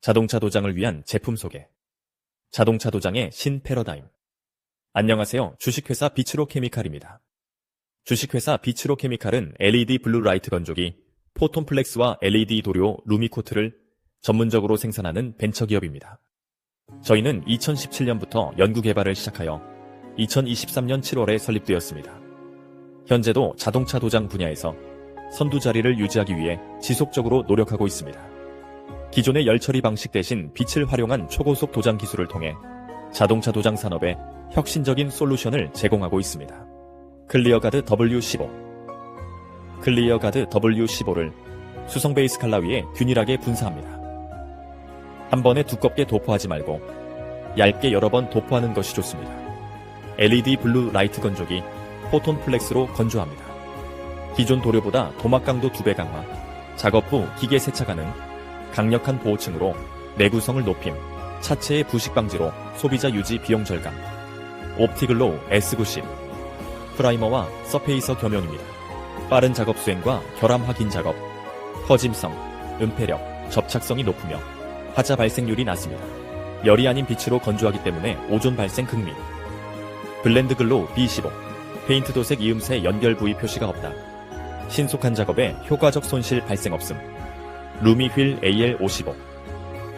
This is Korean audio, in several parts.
자동차 도장을 위한 제품 소개. 자동차 도장의 신 패러다임. 안녕하세요. 주식회사 비츠로 케미칼입니다. 주식회사 비츠로 케미칼은 LED 블루 라이트 건조기, 포톤플렉스와 LED 도료 루미코트를 전문적으로 생산하는 벤처 기업입니다. 저희는 2017년부터 연구 개발을 시작하여 2023년 7월에 설립되었습니다. 현재도 자동차 도장 분야에서 선두 자리를 유지하기 위해 지속적으로 노력하고 있습니다. 기존의 열처리 방식 대신 빛을 활용한 초고속 도장 기술을 통해 자동차 도장 산업에 혁신적인 솔루션을 제공하고 있습니다. 클리어가드 W15 클리어가드 W15를 수성 베이스 칼라 위에 균일하게 분사합니다. 한 번에 두껍게 도포하지 말고 얇게 여러 번 도포하는 것이 좋습니다. LED 블루 라이트 건조기 포톤 플렉스로 건조합니다. 기존 도료보다 도막 강도 2배 강화, 작업 후 기계 세차 가능, 강력한 보호층으로 내구성을 높임, 차체의 부식 방지로 소비자 유지 비용 절감, 옵티글로우 S90, 프라이머와 서페이서 겸용입니다. 빠른 작업 수행과 결함 확인 작업, 퍼짐성, 은폐력, 접착성이 높으며 화자 발생률이 낮습니다. 열이 아닌 빛으로 건조하기 때문에 오존 발생 극미. 블렌드 글로우 B15, 페인트 도색 이음새 연결 부위 표시가 없다. 신속한 작업에 효과적 손실 발생 없음. 루미 휠 AL55.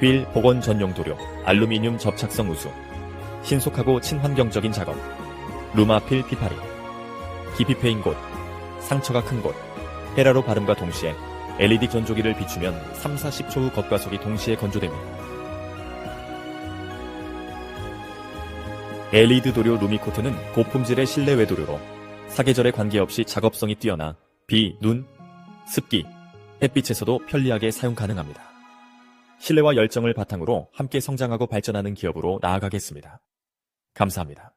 휠 복원 전용 도료, 알루미늄 접착성 우수. 신속하고 친환경적인 작업. 루마필 피파리. 깊이 패인 곳, 상처가 큰 곳, 헤라로 바름과 동시에 LED 건조기를 비추면 3, 40초 후 겉과 속이 동시에 건조됩니다. LED 도료 루미코트는 고품질의 실내 외도료로 사계절에 관계없이 작업성이 뛰어나 비, 눈, 습기, 햇빛에서도 편리하게 사용 가능합니다. 신뢰와 열정을 바탕으로 함께 성장하고 발전하는 기업으로 나아가겠습니다. 감사합니다.